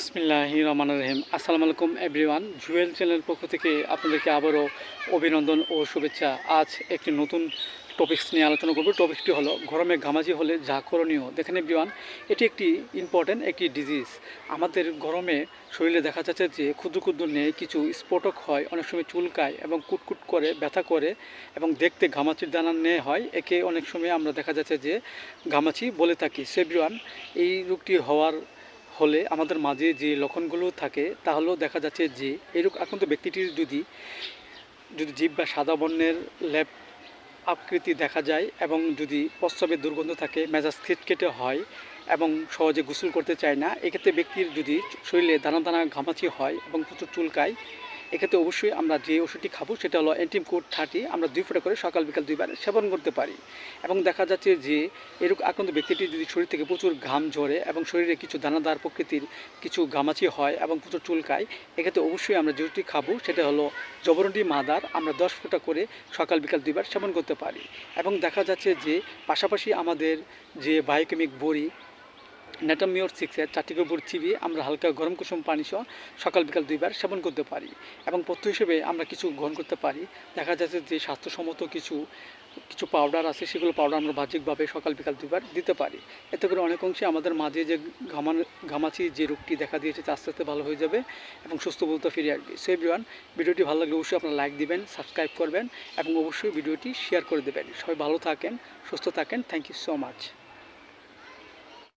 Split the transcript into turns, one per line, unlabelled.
বিসমিল্লাহি রহমান রহিম। আসসালামু আলাইকুম এভরিওয়ান জুয়েল চ্যানেল পক্ষ থেকে আপনাদেরকে আবারও অভিনন্দন ও শুভেচ্ছা। আজ একটি নতুন টপিকস নিয়ে আলোচনা করব। টপিকটি হলো গরমে ঘামাজি হলে যা করণীয়। দেখেন এভরিওয়ান এটি একটি ইম্পর্ট্যান্ট একটি ডিজিজ আমাদের গরমে শরীরে দেখা যাচ্ছে যে ক্ষুদ্র ক্ষুদ্র নেই, কিছু স্ফোটক হয়, অনেক সময় চুলকায় এবং কুটকুট করে, ব্যথা করে এবং দেখতে ঘামাচির দানা নেয় হয়। একে অনেক সময় আমরা দেখা যাচ্ছে যে ঘামাচি বলে থাকি। সেভরিওয়ান এই রোগটি হওয়ার হলে আমাদের মাঝে যে লক্ষণগুলো থাকে তাহলেও দেখা যাচ্ছে যে এরকম আক্রান্ত ব্যক্তিটির যদি যদি জীব বা সাদা বর্ণের ল্যাব আকৃতি দেখা যায় এবং যদি প্রস্রাবের দুর্গন্ধ থাকে, মেজাজ খিটকেটে হয় এবং সহজে গোসল করতে চায় না, এক্ষেত্রে ব্যক্তির যদি শরীরে দানা দানা ঘামাচি হয় এবং প্রচুর চুলকায় এক্ষেত্রে অবশ্যই আমরা যে ওষুধটি খাব সেটা হলো অ্যান্টিমকোড থার্টি আমরা দুই ফোঁটা করে সকাল, বিকাল দুইবার সেবন করতে পারি। এবং দেখা যাচ্ছে যে এরকম আক্রান্ত ব্যক্তিটি যদি শরীর থেকে প্রচুর ঘাম ঝরে এবং শরীরে কিছু দানাদার প্রকৃতির কিছু ঘামাচি হয় এবং প্রচুর চুলকায়, এক্ষেত্রে অবশ্যই আমরা যেটি খাব সেটা হলো জবরন্ডি মাদার, আমরা দশ ফোঁটা করে সকাল, বিকাল দুইবার সেবন করতে পারি। এবং দেখা যাচ্ছে যে পাশাপাশি আমাদের যে বায়োকেমিক বড়ি নেটামিওর সিক্সের চারটি করে চিবিয়ে আমরা হালকা গরম কুসুম পানি সহ সকাল বিকাল দুইবার সেবন করতে পারি এবং পথ্য হিসেবে আমরা কিছু গ্রহণ করতে পারি। দেখা যাচ্ছে যে স্বাস্থ্যসম্মত কিছু কিছু পাউডার আছে, সেগুলো পাউডার আমরা বাহ্যিকভাবে সকাল বিকাল দুইবার দিতে পারি। এতে করে অনেক অংশে আমাদের মাঝে যে ঘামান ঘামাচি যে রোগটি দেখা দিয়েছে আস্তে আস্তে ভালো হয়ে যাবে এবং সুস্থ বলতে ফিরে আসবে। সো এভরিওয়ান ভিডিওটি ভালো লাগলে অবশ্যই আপনারা লাইক দিবেন সাবস্ক্রাইব করবেন এবং অবশ্যই ভিডিওটি শেয়ার করে দেবেন। সবাই ভালো থাকেন, সুস্থ থাকেন। Thank you so much